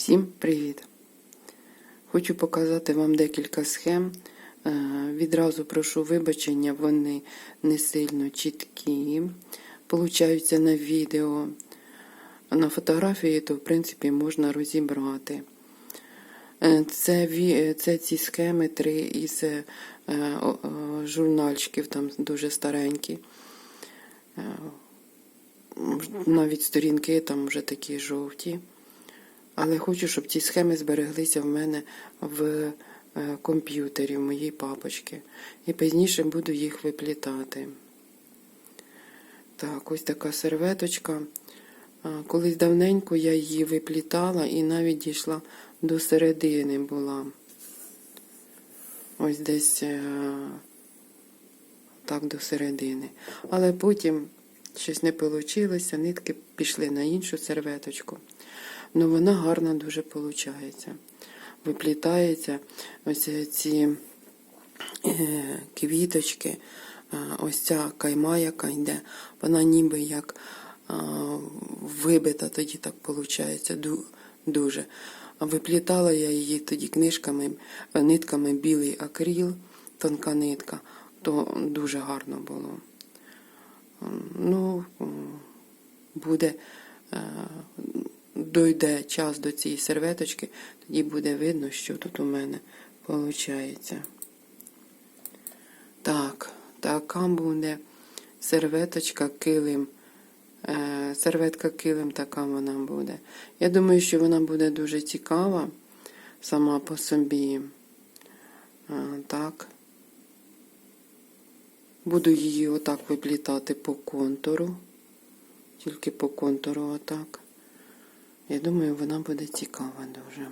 Всім привіт! Хочу показати вам декілька схем. Е, Відразу прошу вибачення, вони не сильно чіткі. Получаються на відео. На фотографії, то в принципі можна розібрати. Е, Це, це ці схеми три із е, журнальчиків, там дуже старенькі. Навіть сторінки там вже такі жовті. Але хочу, щоб ці схеми збереглися в мене в е, комп'ютері, в моїй папочці. І пізніше буду їх виплітати. Так, ось така серветочка. Колись давненько я її виплітала і навіть дійшла до середини була. Ось десь е, так до середини. Але потім щось не вийшло, нитки пішли на іншу серветочку. Ну вона гарна дуже виходить. Виплітається ось ці е, квіточки, е, ось ця кайма, яка йде, вона ніби як е, вибита тоді так виходить, дуже. Виплітала я її тоді книжками, е, нитками білий акріл, тонка нитка, то дуже гарно було. Ну, буде, е, дойде час до цієї серветочки, тоді буде видно, що тут у мене виходить. Так, така буде серветочка килим. Е, Серветка килим така вона буде. Я думаю, що вона буде дуже цікава сама по собі. Е, Так. Буду її отак виплітати по контуру. Тільки по контуру отак. Я думаю, вона буде цікава дуже.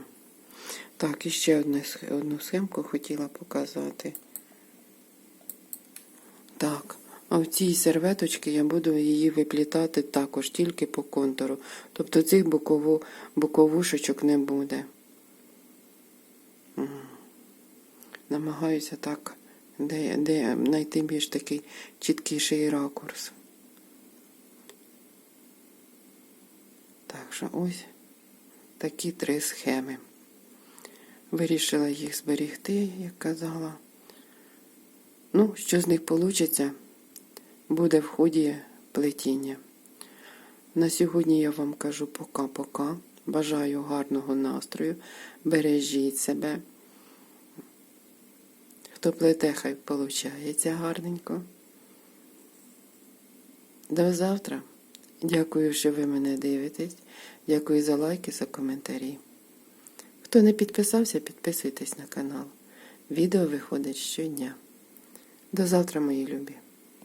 Так, і ще одне, одну схемку хотіла показати. Так, а в цій серветочці я буду її виплітати також тільки по контуру. Тобто цих бокову, боковушечок не буде. Намагаюся так, де, де знайти більш такий чіткіший ракурс. Так що ось такі три схеми. Вирішила їх зберігти, як казала. Ну, що з них вийде, буде в ході плетіння. На сьогодні я вам кажу пока-пока. Бажаю гарного настрою. Бережіть себе. Хто плете, хай виходить гарненько. До завтра. Дякую, що ви мене дивитесь. Дякую за лайки, за коментарі. Хто не підписався, підписуйтесь на канал. Відео виходить щодня. До завтра, мої любі.